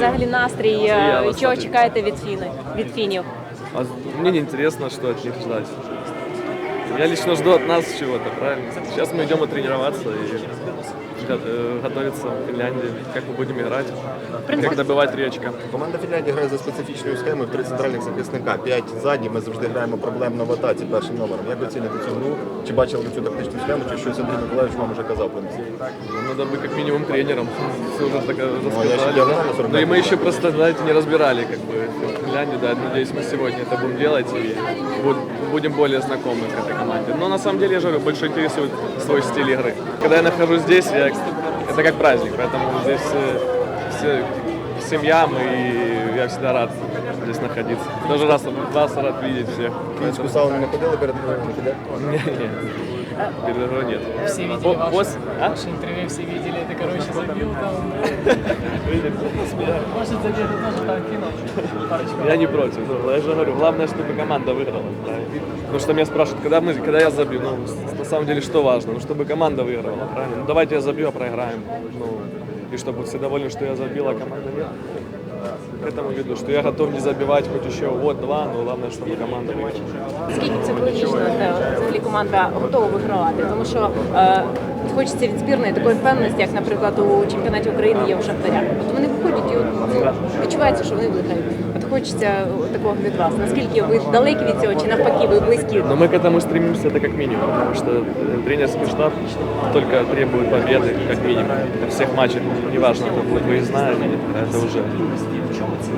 взагалі настрій? Е, Чого чекаєте від фіни від фінів? А мені не интересно, что от них ждать. Я лично жду от нас чего-то, правильно? Сейчас мы идем тренироваться и го- э, готовиться в Финляндии, как мы будем играть, как добывать три очка. Команда Фінляндії грає за специфічною схемою в три центральних захисника, п'ять задні. Ми завжди граємо проблемно в атаці першим номером. Як ви оціните цю гру? Чи бачили ви цю тактичну схему, чи щось Андрій Миколаївич вам вже казав про це? Ну, Надо быть как минимум тренером, все уже так Ну, я рассказали. еще диагонально 40 Ну и мы еще просто, знаете, не разбирали как бы Финляндию, да, надеюсь, мы сегодня это будем делать и буд- будем более знакомы к этой команде. Но на самом деле, я же говорю, больше интересует свой стиль игры. Когда я нахожусь здесь, я, это как праздник, поэтому здесь э, все, семья, мы, и я всегда рад здесь находиться. Тоже раз, вас рад видеть всех. Фінську сауну не ходили перед грою? Не ходили? Не, не, перед игрой нет. Все видели По- ваше, а? ваше интервью, все видели, это, короче, забил там. Может, забил, тоже там кинул парочку. Я не против. Ну, я же говорю, главное, чтобы команда выиграла. правильно? Потому что меня спрашивают, когда, мы, когда я забью. Ну, с- на самом деле, что важно? Ну, чтобы команда выиграла, правильно? Ну, давайте я забью, а проиграем. Ну, и чтобы все довольны, что я забил, а команда нет. К этому веду, что я готов не забивать хоть еще год-два, но главное, чтобы команда выиграла. Скільки психологічно е, взагалі команда готова вигравати? Тому що е, хочеться від збірної такої впевненості, як, наприклад, у чемпіонаті України є у Шахтаря. От вони виходять і от, ну, відчувається, що вони виграють. От хочеться такого від вас. Наскільки ви далекі від цього, чи навпаки, ви близькі? Но мы к этому стремимся, это как минимум, потому что э, тренерский штаб только требует победы, как минимум. Во всех матчах, неважно, это будет выездная или нет, это уже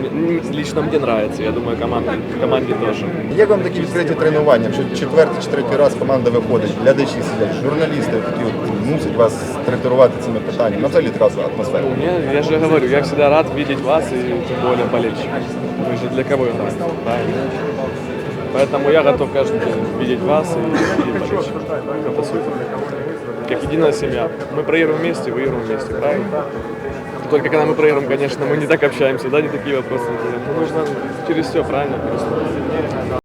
м- м- лично мне нравится, я думаю, команде, команде тоже. Як вам такі відкриті тренування? Що четвертий чи третій раз команда виходить, глядачі сидять, журналісти такі от мусять вас третирувати цими питаннями. Ну, взагалі така атмосфера. У меня, я же говорю, я всегда рад видеть вас и тем более болельщиков. Мы же для кого играем, правильно? Поэтому я готов каждый день видеть вас и видеть болельщиков. Это супер. Как единая семья. Мы проигрываем вместе, выигрываем вместе, правильно? Только когда мы проигрываем, конечно, мы не так общаемся, да, не такие вопросы. задаем. Ну, нужно через все правильно переступить.